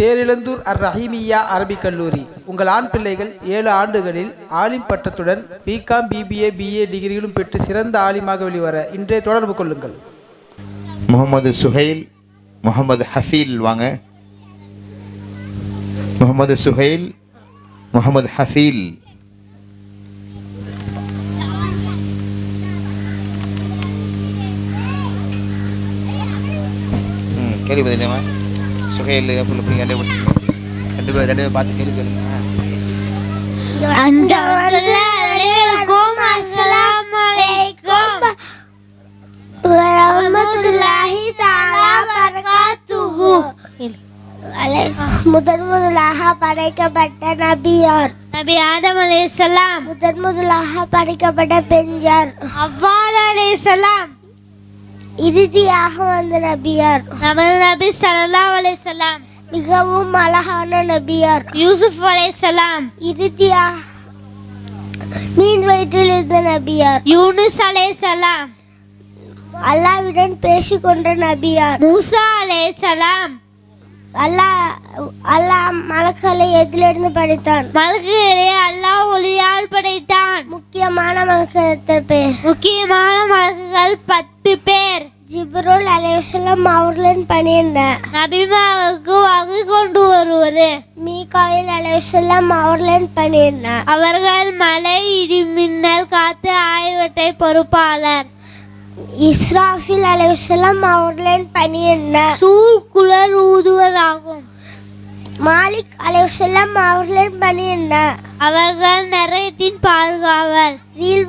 தேரிழந்தூர் அர் ரஹீமியா அரபிக் கல்லூரி. உங்கள் ஆண் பிள்ளைகள் ஏழு ஆண்டுகளில் ஆலிம் பட்டத்துடன் பிகாம் பிபிஏ பிஏ டிகிரிகளும் பெற்று சிறந்த ஆலிமாக வெளிவர இன்றே தொடர்பு கொள்ளுங்கள். முகமது சுஹைல் முகமது ஹஃபீல் வாங்க. முகமது சுஹைல் முகமது ஹஃபீல் ம் கேள்வி பதிலாமா பிள்ளை ரெண்டு ரெண்டு பேர் ரெண்டு பேர் பார்த்து கேள்வி அந்த அனைவருக்கும் பரகாத்துஹு. முதன் முதலாக படைக்கப்பட்ட நபியார் நபி ஆதம் அலைஹிஸ்ஸலாம் முதன் முதலாக படைக்கப்பட்ட பெண் யார்? அவ்வால் அலைஹிஸ்ஸலாம் இறுதியாக வந்த நபியார். நமது நபி அலைஹி வஸல்லம். மிகவும் அழகான நபியார். யூசுப் அலைஹிஸ்ஸலாம் இறுதியாக மீன் வயிற்றில் இருந்த நபியார். யூனுஸ் அலைஹிஸ்ஸலாம் அல்லாவிடன் பேசிக்கொண்ட நபியார். மூசா அலைஹிஸ்ஸலாம் அல்லாஹ் அல்லாஹ் மலக்களை எதிலிருந்து படைத்தான்? மலக்குகளை அல்லாஹ் ஒளியால் படைத்தான். முக்கியமான மலக்கள் பேர்? முக்கியமான மலக்குகள் பத்து பேர். ஜிப்ருல் அலைஹிஸ்ஸலாம் அவர்களின் பணி என்ன நபிமாவுக்கு வகை கொண்டு வருவது. மீகாயில் அலைஹிஸ்ஸலாம் அவர்களின் பணி என்ன அவர்கள் மலை இடி மின்னல் காத்து ஆகியவற்றை பொறுப்பாளர். இஸ்ராஃபில் அலைஹிஸ்ஸலாம் அவர்களின் பணி என்ன சூர் குழல் ஊதுவர் ஆகும் மாலிக் அலைஹிஸ்ஸலாம் அவர்களின் பணி என்ன அவர்கள் நிறையத்தின்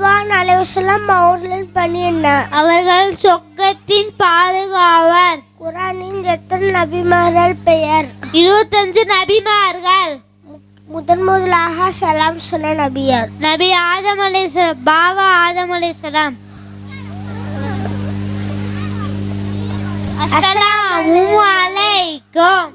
ரீல்வான் அலைஹிஸ்ஸலாம் அவர்களின் பணி என்ன? அவர்கள் சொர்க்கத்தின் பாதுகாவல் குரானின் எத்தனை நபிமார்கள் பெயர்? இருபத்தஞ்சு நபிமார்கள். முதன் முதலாக சலாம் சொன்ன நபியார். நபி ஆதம் அலைஹிஸ்ஸலாம் பாவா ஆதம் அலைஹிஸ்ஸலாம் அஸ்ஸலாமு அலைக்கும்.